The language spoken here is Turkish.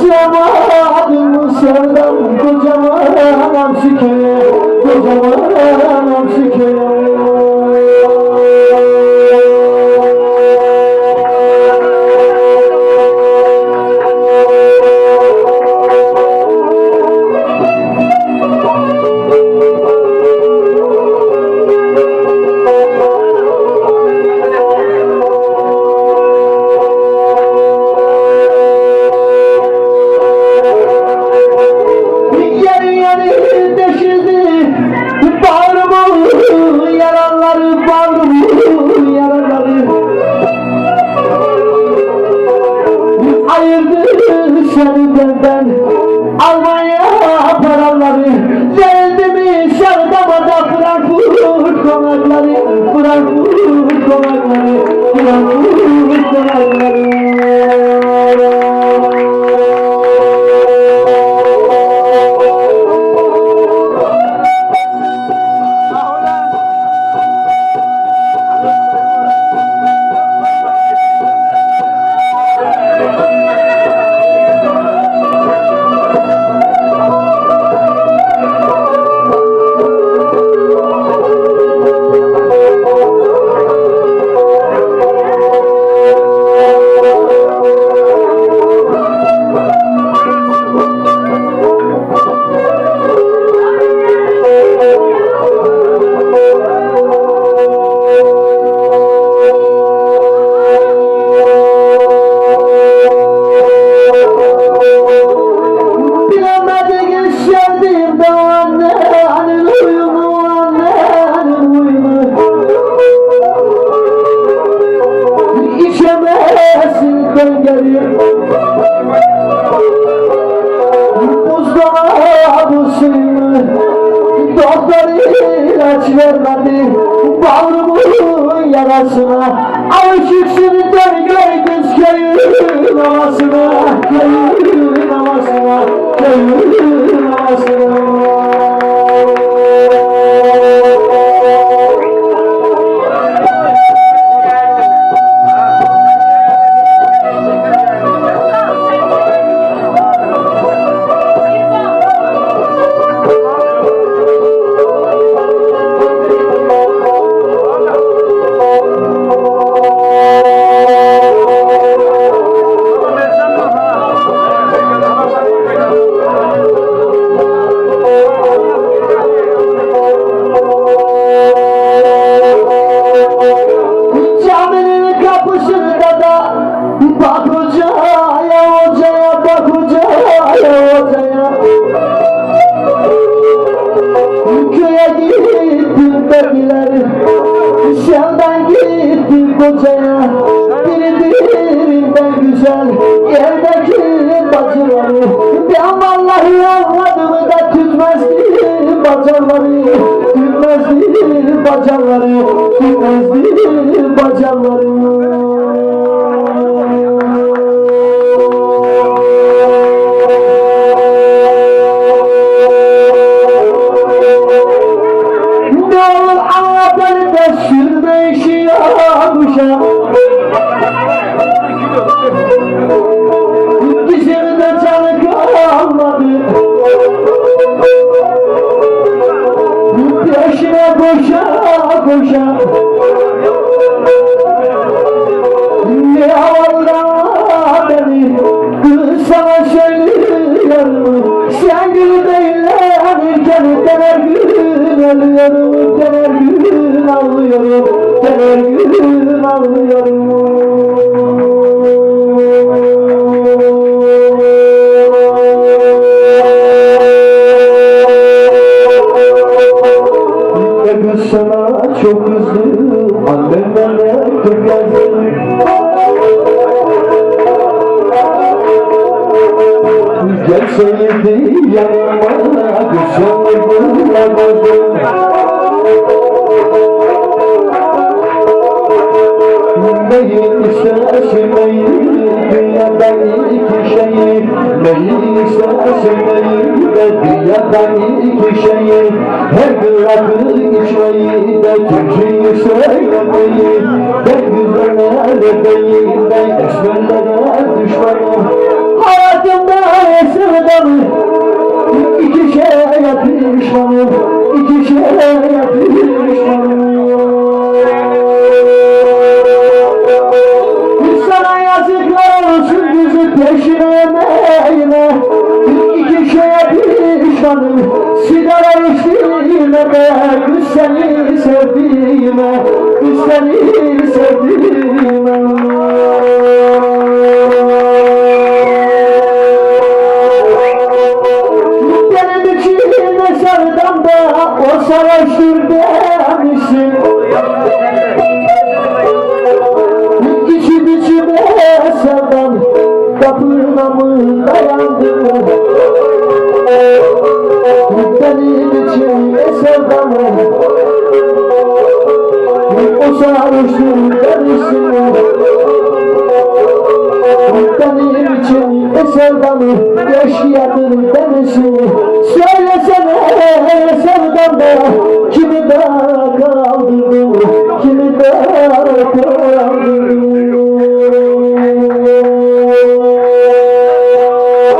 Sığamadım mı sevdam Kocaman amşike Kocaman Allah Doktor ilaç vermedi Bağrımın yarasına Alışıksın döngeli kız kocaya Birbirinden güzel. Yerdeki bacıları Ben vallahi anladım da tütmezdi bacakları Tütmezdi bacakları Tütmezdi bacakları koşa koşa. Ne havalara beni Kız sana söylüyorum? Sen gül değillerken Dener gün ölüyorum Dener gün ağlıyorum Dener gün ağlıyorum Gelseydi yanıma Düşen bulamadım Neyin sesi neyin Dünyada iki şeyi Neyi istersen neyi de bir yakan iki şeyi Her gün rakı içmeyi de türküyü söylemeyi Ben güzellere değil ben esmerlere düşmanım Hayatımda sevdamı iki şeye pişmanım iki şeye pişmanım sana yazıklar olsun bizi peşine eğme İki şeye pişmanım Sigara içtiğime de Kız seni sevdiğime Kız seni sevdiğime sevdam O sarhoştur demişsin benim için sevdamı yaşayanır demişsin Söylesene